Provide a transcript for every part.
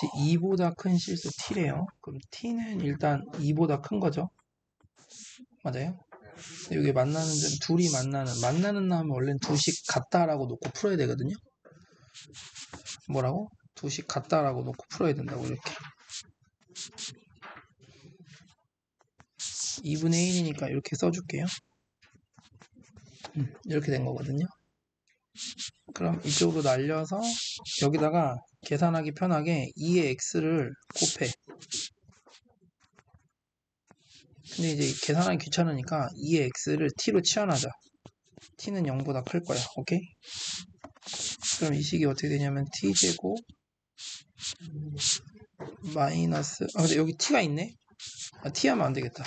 같이 2보다 큰 실수 t래요. 그럼 t는 일단 2보다 큰 거죠. 맞아요? 여기 만나는 데는 둘이 만나는 만나는 나면 원래는 두식 같다라고 놓고 풀어야 되거든요. 뭐라고? 두식 같다라고 놓고 풀어야 된다고 이렇게. 2분의 1이니까 이렇게 써줄게요. 음, 이렇게 된 거거든요. 그럼 이쪽으로 날려서 여기다가 계산하기 편하게 2의 x를 곱해. 근데 이제 계산하기 귀찮으니까 2의 x를 t로 치환하자. t는 0보다 클 거야. 오케이? 그럼 이 식이 어떻게 되냐면 t제곱 마이너스 아 근데 여기 t가 있네? 아, t 하면 안 되겠다.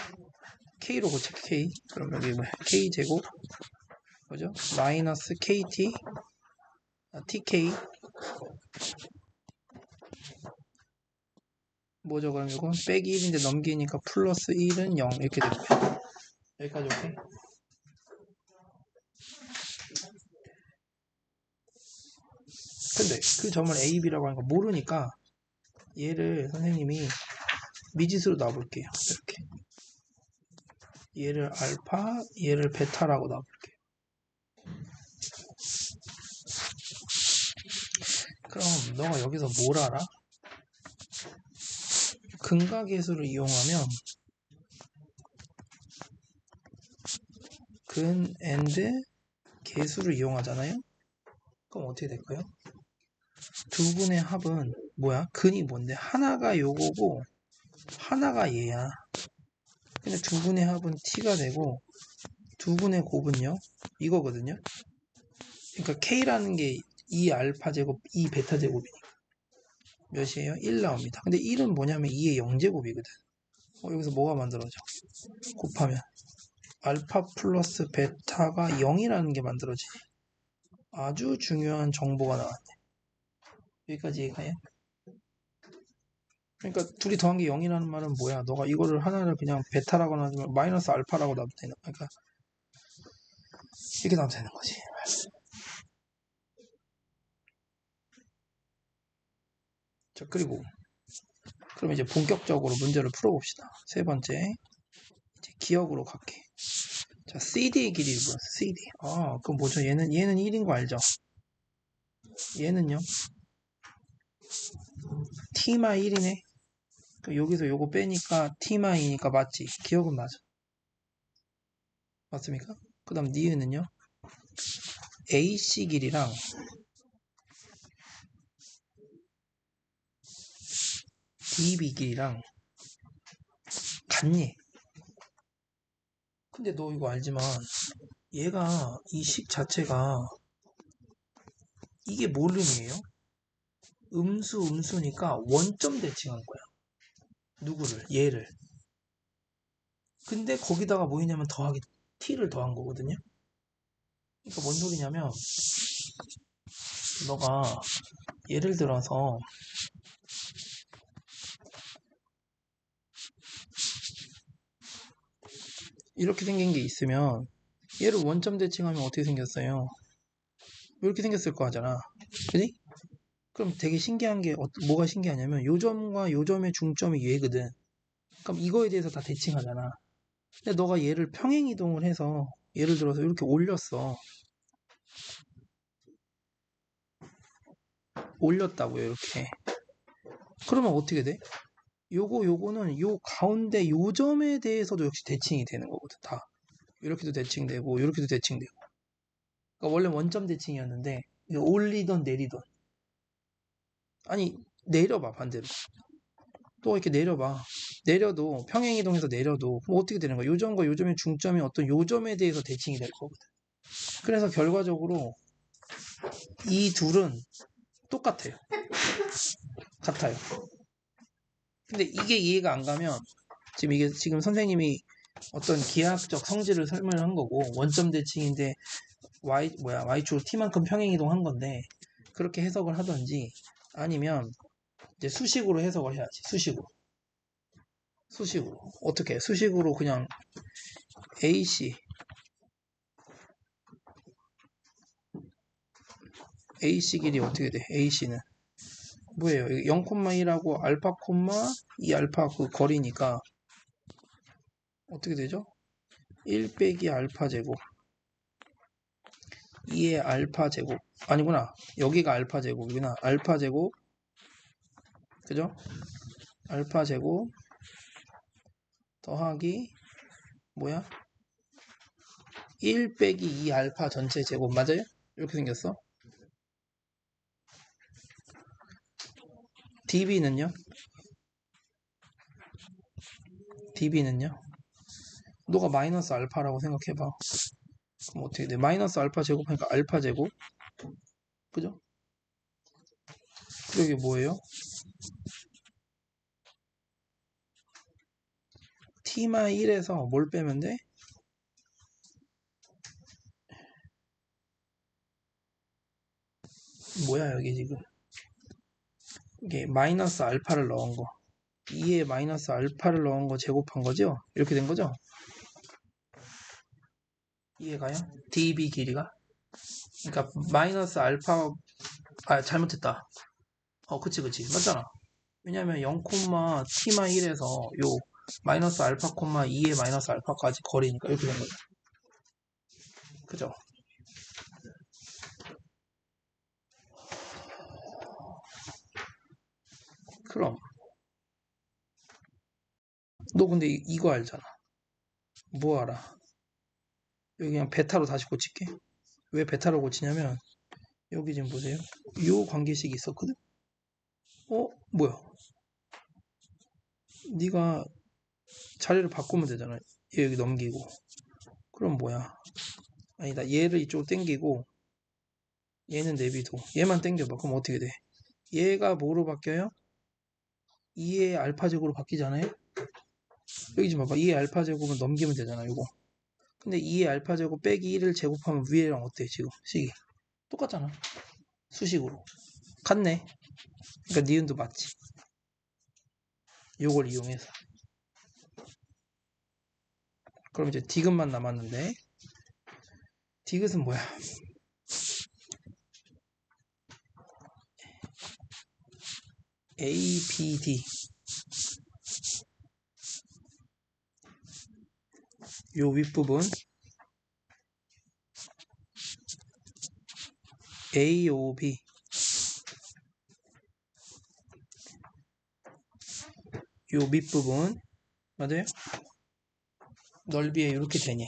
k로 고쳐 k. 그럼 여기 뭐야? k제곱 뭐죠? 마이너스 kt 아, tk 뭐죠? 그럼 이거 빼기 1인데 넘기니까 플러스 1은 0 이렇게 될 거야 여기까지 오케이? 근데 그 점을 a, b라고 하니까 모르니까 얘를 선생님이 미지수로 놔볼게요. 이렇게. 얘를 알파 얘를 베타라고 놔볼게요. 그럼 너가 여기서 뭘 알아? 근각계수를 이용하면 근 앤드 계수를 이용하잖아요. 그럼 어떻게 될까요? 두 분의 합은 뭐야? 근이 뭔데? 하나가 요거고 하나가 얘야. 근데 두 분의 합은 t가 되고 두 분의 곱은요? 이거거든요. 그러니까 k라는 게 2 알파 제곱 2 베타 제곱이니까 몇이에요? 1 나옵니다. 근데 1은 뭐냐면 2의 0제곱이거든. 어, 여기서 뭐가 만들어져? 곱하면 알파 플러스 베타가 0이라는 게 만들어지네. 아주 중요한 정보가 나왔네. 여기까지 이해가요? 그러니까 둘이 더한 게 0이라는 말은 뭐야? 너가 이거를 하나를 그냥 베타라고 놔두면 마이너스 알파라고 놔도 되는 그러니까 이렇게 나오면 되는 거지. 자, 그리고 그럼 이제 본격적으로 문제를 풀어봅시다. 세 번째, 기억으로 갈게. 자, CD의 길이를 물었어. CD. 아, 그럼 뭐죠? 얘는 얘는 1인 거 알죠? 얘는요? T마 1이네. 그 여기서 요거 빼니까 T마 2니까 맞지? 기억은 맞아. 맞습니까? 그 다음 니은은요? AC 길이랑 DB 길이랑 같니? 근데 너 이거 알지만 얘가 이 식 자체가 이게 뭘 의미해요? 음수 음수니까 원점 대칭한 거야. 누구를? 얘를. 근데 거기다가 뭐있냐면 더하기 t를 더한 거거든요. 그러니까 뭔 소리냐면 너가 예를 들어서 이렇게 생긴 게 있으면 얘를 원점 대칭하면 어떻게 생겼어요? 이렇게 생겼을 거 하잖아. 그지? 그럼 되게 신기한 게 어, 뭐가 신기하냐면 요 점과 요 점의 중점이 얘거든. 그럼 이거에 대해서 다 대칭하잖아. 근데 너가 얘를 평행 이동을 해서 예를 들어서 이렇게 올렸어. 올렸다고요, 이렇게. 그러면 어떻게 돼? 요거 요거는 요 가운데 요 점에 대해서도 역시 대칭이 되는 거거든 다. 이렇게도 대칭되고 이렇게도 대칭되고. 그러니까 원래 원점 대칭이었는데 올리던 내리던. 아니 내려봐 반대로. 또 이렇게 내려봐. 내려도 평행이동해서 내려도 그럼 어떻게 되는 거야? 요 점과 요 점의 중점이 어떤 요 점에 대해서 대칭이 될 거거든. 그래서 결과적으로 이 둘은 똑같아요. 같아요 근데 이게 이해가 안 가면 지금 이게 지금 선생님이 어떤 기하학적 성질을 설명한 거고 원점 대칭인데 y 뭐야 y축으로 t만큼 평행 이동한 건데 그렇게 해석을 하든지 아니면 이제 수식으로 해석을 해야지 수식으로. 수식으로. 어떻게? 수식으로 그냥 AC AC 길이 어떻게 돼? AC는 뭐예요? 0,1하고 알파 콤마 이 알파 그 거리니까 어떻게 되죠? 1 빼기 알파 제곱 2의 알파 제곱 아니구나 여기가 알파 제곱이구나 알파 제곱 그죠? 알파 제곱 더하기 뭐야? 1 빼기 2 알파 전체 제곱 맞아요? 이렇게 생겼어 db는요? db는요? 너가 마이너스 알파라고 생각해봐. 그럼 어떻게 돼? 마이너스 알파 제곱하니까 알파 제곱? 그죠? 여기 뭐예요? t마 1에서 뭘 빼면 돼? 뭐야 여기 지금 이게 마이너스 알파를 넣은 거 2에 마이너스 알파를 넣은 거 제곱한 거죠? 이렇게 된 거죠? 이해가요? db 길이가 그러니까 마이너스 알파 아 잘못했다 어 그치 그치 맞잖아 왜냐면 0, t마 1에서 요 마이너스 알파 콤마 2의 마이너스 알파까지 거리니까 이렇게 된 거죠 그죠? 그럼 너 근데 이- 이거 알잖아. 뭐 알아? 여기 그냥 베타로 다시 고칠게. 왜 베타로 고치냐면 여기 지금 보세요. 요 관계식이 있었거든? 어? 뭐야? 네가 자리를 바꾸면 되잖아. 얘 여기 넘기고. 그럼 뭐야? 아니다. 얘를 이쪽으로 당기고 얘는 내비도 얘만 당겨봐. 그럼 어떻게 돼? 얘가 뭐로 바뀌어요? 2의 알파 제곱으로 바뀌잖아요 여기 좀 봐봐. 2의 알파 제곱은 넘기면 되잖아 이거. 근데 2의 알파 제곱 빼기 1을 제곱하면 위에랑 어때 지금? 식이 똑같잖아. 수식으로. 같네. 그러니까 니은도 맞지. 요걸 이용해서. 그럼 이제 디귿만 남았는데. 디귿은 뭐야? ABD 요 윗부분. AOB 요 밑부분. 맞아요? 넓이에 이렇게 되니.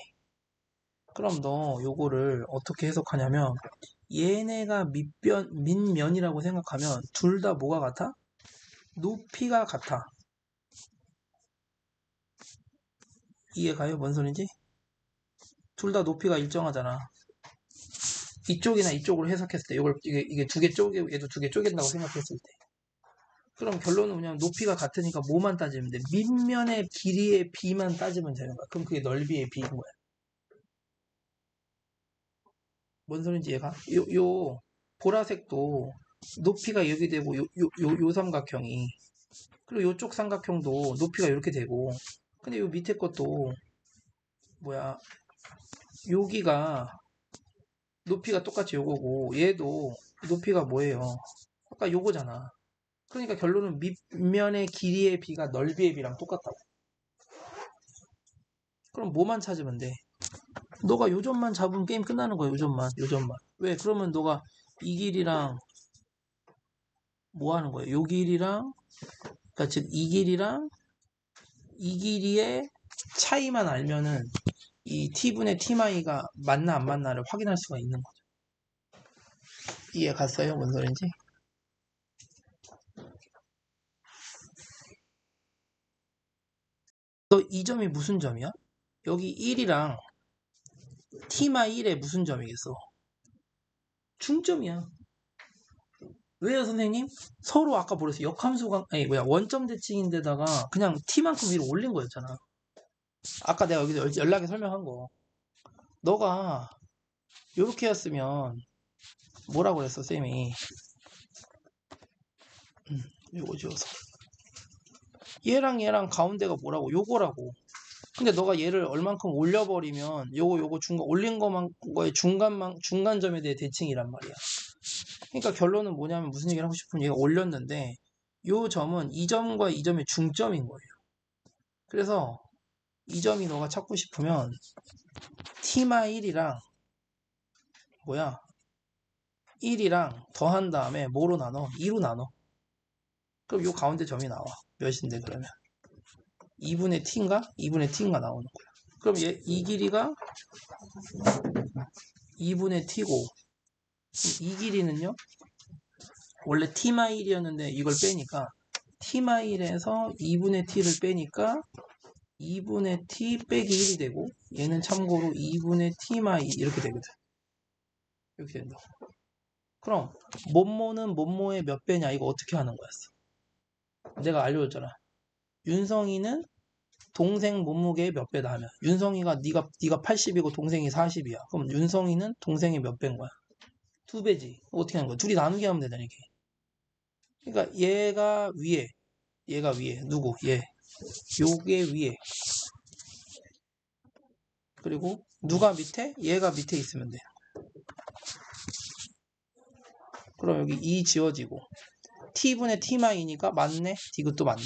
그럼 너 요거를 어떻게 해석하냐면 얘네가 밑변, 밑면이라고 생각하면 둘 다 뭐가 같아? 높이가 같아 이해가요? 뭔 소린지? 둘 다 높이가 일정하잖아. 이쪽이나 이쪽으로 해석했을 때 이걸 이게, 이게 두 개 쪼개 얘도 두 개 쪼갠다고 생각했을 때. 그럼 결론은 그냥 높이가 같으니까 뭐만 따지면 돼? 밑면의 길이의 b만 따지면 되는 거야. 그럼 그게 넓이의 b인 거야. 뭔 소린지 얘가? 요, 요 보라색도 높이가 여기 되고 요, 요, 요, 요 삼각형이. 그리고 요쪽 삼각형도 높이가 이렇게 되고 근데 요 밑에 것도 뭐야 여기가 높이가 똑같이 요거고 얘도 높이가 뭐예요? 아까 요거잖아. 그러니까 결론은 밑면의 길이의 비가 넓이의 비랑 똑같다고. 그럼 뭐만 찾으면 돼? 너가 요점만 잡으면 게임 끝나는 거야 요점만 요점만. 왜? 그러면 너가 이 길이랑 뭐 하는 거야? 요 길이랑 그러니까 즉 이 길이랑 이 길이의 차이만 알면은 이 t분의 t마이가 맞나 안 맞나를 확인할 수가 있는 거죠. 이해 갔어요? 뭔 소린지? 너이 점이 무슨 점이야? 여기 1이랑 t마 1에 무슨 점이겠어? 중점이야. 왜요 선생님? 서로 아까 뭐랬어 역함수가 아니 뭐야 원점 대칭인데다가 그냥 t만큼 위로 올린 거였잖아. 아까 내가 여기서 열- 연락에 설명한 거. 너가 요렇게 했으면 뭐라고 그랬어 쌤이? 음, 요거 지워서 얘랑 얘랑 가운데가 뭐라고? 요거라고. 근데 너가 얘를 얼만큼 올려버리면 요거 요거 중간 올린 거만 거의 중간만 중간점에 대해 대칭이란 말이야. 그러니까 결론은 뭐냐면 무슨 얘기를 하고 싶으면 얘가 올렸는데 요 점은 이 점과 이 점의 중점인 거예요. 그래서 이 점이 너가 찾고 싶으면 t마 1이랑 뭐야 1이랑 더한 다음에 뭐로 나눠? 2로 나눠. 그럼 요 가운데 점이 나와. 몇인데 그러면? 2분의 t인가? 2분의 t인가 나오는 거야. 그럼 얘 이 길이가 2분의 t고 이 길이는요? 원래 t마1이었는데 이걸 빼니까 t마1에서 2분의 t를 빼니까 2분의 t 빼기 1이 되고 얘는 참고로 2분의 t마2 이렇게 되거든. 이렇게 된다. 그럼 뭐뭐는 뭐뭐의 몇 배냐 이거 어떻게 하는 거였어? 내가 알려줬잖아. 윤성이는 동생 몸무게의 몇 배다 하면 윤성이가 네가 네가 80이고 동생이 40이야. 그럼 윤성이는 동생의 몇 배인 거야? 두 배지. 어떻게 하는 거야? 둘이 나누기 하면 되잖아 이게. 그러니까 얘가 위에, 얘가 위에 누구? 얘. 요게 위에. 그리고 누가 밑에? 얘가 밑에 있으면 돼. 그럼 여기 2 지워지고 t분의 t마이니까 맞네? 이것도 맞네.